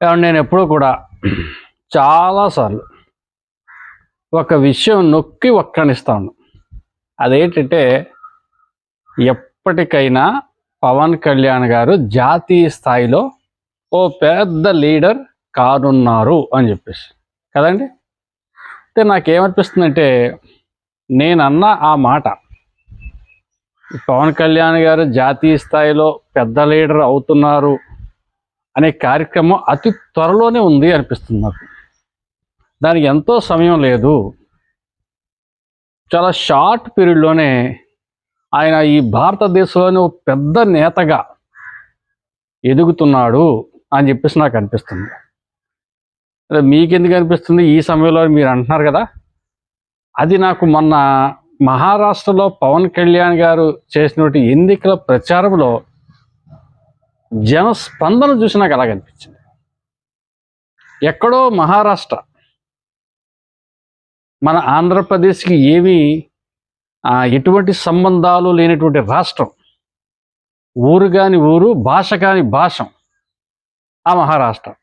నేను ఎప్పుడూ కూడా చాలాసార్లు ఒక విషయం నొక్కి ఒక్కనిస్తాను. అదేంటంటే ఎప్పటికైనా పవన్ కళ్యాణ్ గారు జాతీయ స్థాయిలో ఓ పెద్ద లీడర్ కానున్నారు అని చెప్పేసి. కదండి? అయితే నాకేమనిపిస్తుందంటే నేనన్న ఆ మాట పవన్ కళ్యాణ్ గారు జాతీయ స్థాయిలో పెద్ద లీడర్ అవుతున్నారు అనే కార్యక్రమం అతి త్వరలోనే ఉంది అనిపిస్తుంది నాకు. దానికి ఎంతో సమయం లేదు. చాలా షార్ట్ పీరియడ్లోనే ఆయన ఈ భారతదేశంలోని ఒక పెద్ద నేతగా ఎదుగుతున్నాడు అని చెప్పేసి నాకు అనిపిస్తుంది. అదే మీకెందుకు అనిపిస్తుంది? ఈ సమయంలో మీరు అంటున్నారు కదా? అది నాకు మొన్న మహారాష్ట్రలో పవన్ కళ్యాణ్ గారు చేసినటువంటి ఎన్నికల ప్రచారంలో జన స్పందన చూసి నాకు అలాగ అనిపించింది. ఎక్కడో మహారాష్ట్ర. మన ఆంధ్రప్రదేశ్కి ఏమీ ఎటువంటి సంబంధాలు లేనటువంటి రాష్ట్రం. ఊరు కాని ఊరు భాష కాని భాషం. ఆ మహారాష్ట్ర.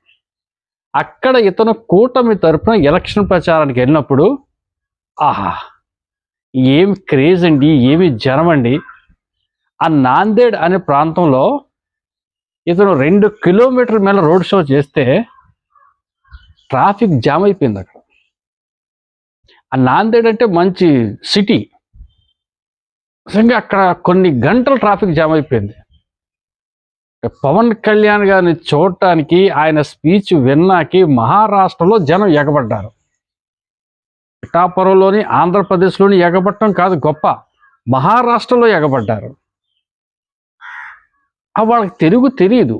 అక్కడ ఇతను కూటమి తరపున ఎలక్షన్ ప్రచారానికి వెళ్ళినప్పుడు ఆహా ఏం క్రేజ్ అండి ఏమి జనం అండి. ఆ నాందేడ్ అనే ప్రాంతంలో ఇతను రెండు కిలోమీటర్ల మేల రోడ్ షో చేస్తే ట్రాఫిక్ జామ్ అయిపోయింది అక్కడ. ఆ నాందేడ్ అంటే మంచి సిటీ. నిజంగా అక్కడ కొన్ని గంటలు ట్రాఫిక్ జామ్ అయిపోయింది. పవన్ కళ్యాణ్ గారిని చూడటానికి ఆయన స్పీచ్ విన్నాకి మహారాష్ట్రలో జనం ఎగబడ్డారు. పిఠాపురంలోని ఆంధ్రప్రదేశ్లోని ఎగబట్టడం కాదు గొప్ప మహారాష్ట్రలో ఎగబడ్డారు. వాళ్ళకి తెలుగు తెలియదు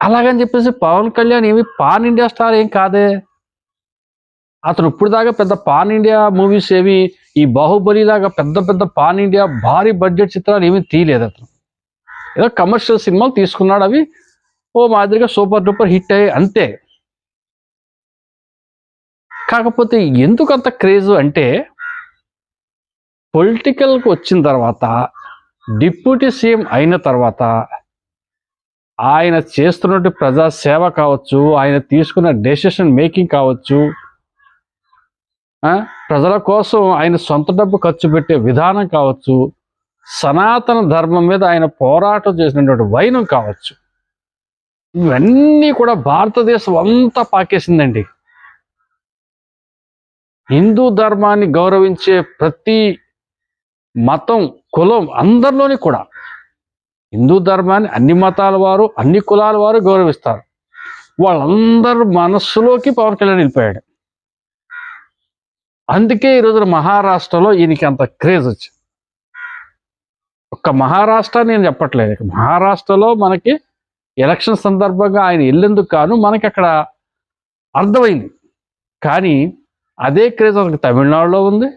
అలాగని చెప్పేసి పవన్ కళ్యాణ్ ఏమి పాన్ ఇండియా స్టార్ ఏం కాదే. అతను ఇప్పుడు దాకా పెద్ద పాన్ ఇండియా మూవీస్ ఏమి ఈ బాహుబలి లాగా పెద్ద పెద్ద పాన్ ఇండియా భారీ బడ్జెట్ చిత్రాలు ఏమీ తీయలేదు అతను. ఏదో కమర్షియల్ సినిమాలు తీసుకున్నాడు అవి ఓ మాదిరిగా సూపర్ డూపర్ హిట్ అయ్యాయి అంతే. కాకపోతే ఎందుకు అంత క్రేజ్ అంటే పొలిటికల్కి వచ్చిన తర్వాత డిప్యూటీ సీఎం అయిన తర్వాత ఆయన చేస్తున్నట్టు ప్రజాసేవ కావచ్చు ఆయన తీసుకున్న డెసిషన్ మేకింగ్ కావచ్చు ప్రజల కోసం ఆయన సొంత డబ్బు ఖర్చు పెట్టే విధానం కావచ్చు సనాతన ధర్మం మీద ఆయన పోరాటం చేసినటువంటి వైనం కావచ్చు. ఇవన్నీ కూడా భారతదేశం అంతా పాకేసిందండి. హిందూ ధర్మాన్ని గౌరవించే ప్రతి మతం కులం అందరిలోని కూడా. హిందూ ధర్మాన్ని అన్ని మతాల వారు అన్ని కులాల వారు గౌరవిస్తారు. వాళ్ళందరి మనస్సులోకి పవన్ కళ్యాణ్ వెళ్ళిపోయాడు. అందుకే ఈ రోజున మహారాష్ట్రలో ఈయనకి అంత క్రేజ్ వచ్చింది. ఒక్క మహారాష్ట్ర నేను చెప్పట్లేదు. మహారాష్ట్రలో మనకి ఎలక్షన్ సందర్భంగా ఆయన వెళ్ళేందుకు కాను మనకి అక్కడ అర్థమైంది. కానీ అదే క్రేజ్ మనకి తమిళనాడులో ఉంది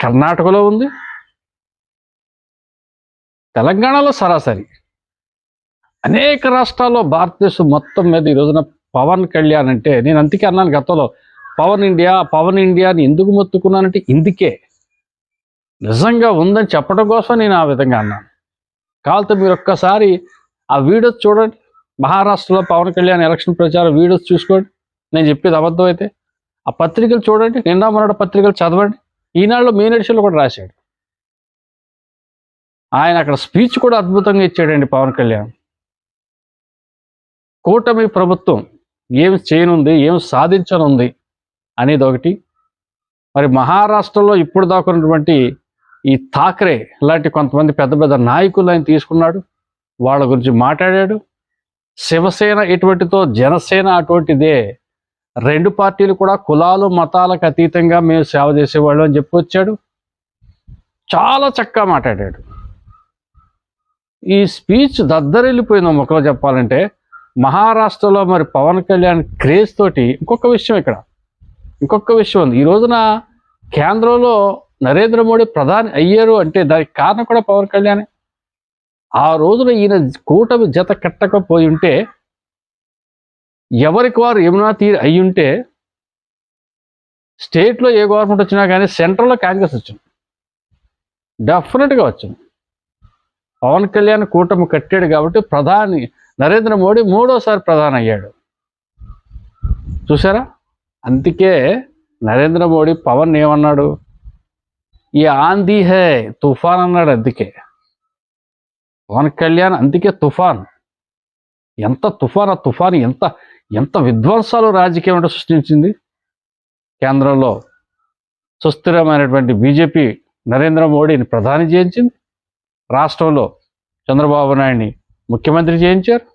కర్ణాటకలో ఉంది తెలంగాణలో సరాసరి. అనేక రాష్ట్రాల్లో భారతదేశం మొత్తం మీద ఈ రోజున పవన్ కళ్యాణ్ అంటే నేను అందుకే అన్నాను గతంలో పవన్ ఇండియా పవన్ ఇండియా అని ఎందుకు మొత్తుకున్నానంటే ఇందుకే. నిజంగా ఉందని చెప్పడం కోసం నేను ఆ విధంగా అన్నాను. కావాలంటే మీరు ఒక్కసారి ఆ వీడియోస్ చూడండి. మహారాష్ట్రలో పవన్ కళ్యాణ్ ఎలక్షన్ ప్రచారం వీడియోస్ చూసుకోండి. నేను చెప్పేది అబద్ధం అయితే ఆ పత్రికలు చూడండి. నిన్న మొన్నటి పత్రికలు చదవండి. ఈనాడులో మెయిన్ ఎడిషన్లో కూడా రాశాడు. ఆయన అక్కడ స్పీచ్ కూడా అద్భుతంగా ఇచ్చాడండి పవన్ కళ్యాణ్. కూటమి ప్రభుత్వం ఏం చేయనుంది ఏం సాధించనుంది అనేది ఒకటి. మరి మహారాష్ట్రలో ఇప్పుడు దాకున్నటువంటి ఈ థాక్రే లాంటి కొంతమంది పెద్ద పెద్ద నాయకులు ఆయన తీసుకున్నాడు వాళ్ళ గురించి మాట్లాడాడు. శివసేన ఇటువంటితో జనసేన అటువంటిదే రెండు పార్టీలు కూడా కులాలు మతాలకు అతీతంగా మేము సేవ చేసేవాళ్ళు అని చెప్పి వచ్చాడు. చాలా చక్కగా మాట్లాడాడు. ఈ స్పీచ్ దద్దరిల్లిపోయింది మొక్కలో చెప్పాలంటే మహారాష్ట్రలో మరి పవన్ కళ్యాణ్ క్రేజ్ తోటి ఇంకొక విషయం ఇక్కడ. ఇంకొక విషయం ఉంది. ఈ రోజున కేంద్రంలో నరేంద్ర మోడీ ప్రధాని అయ్యారు అంటే దానికి కారణం కూడా పవన్ కళ్యాణ్. ఆ రోజున ఈయన కూటమి జత కట్టకపోయి ఉంటే ఎవరికి వారు యమునా తీరు అయి ఉంటే స్టేట్లో ఏ గవర్నమెంట్ వచ్చినా కానీ సెంట్రల్లో కాంగ్రెస్ వచ్చింది. డెఫినెట్గా వచ్చింది. పవన్ కళ్యాణ్ కూటమి కట్టాడు కాబట్టి ప్రధాని నరేంద్ర మోడీ మూడోసారి ప్రధాని అయ్యాడు. చూసారా? అందుకే నరేంద్ర మోడీ పవన్ ఏమన్నాడు? ఈ ఆంధీ హే తుఫాన్ అన్నాడు అందుకే. పవన్ కళ్యాణ్ అందుకే తుఫాన్. ఎంత తుఫాన్ ఆ తుఫాన్ ఎంత ఎంత విధ్వంసాలు రాజకీయం అంటే సృష్టించింది? కేంద్రంలో సుస్థిరమైనటువంటి బీజేపీ నరేంద్ర మోడీని ప్రధాని చేయించింది రాష్ట్రంలో చంద్రబాబు నాయుడిని ముఖ్యమంత్రి చేయించారు.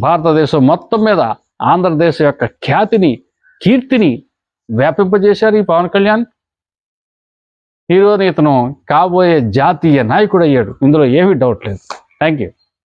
భారతదేశం మొత్తం మీద ఆంధ్రదేశం యొక్క ఖ్యాతిని కీర్తిని వ్యాపింపజేశారు ఈ పవన్ కళ్యాణ్. ఈరోజు ఇతను కాబోయే జాతీయ నాయకుడు అయ్యాడు. ఇందులో ఏమీ డౌట్ లేదు. Thank you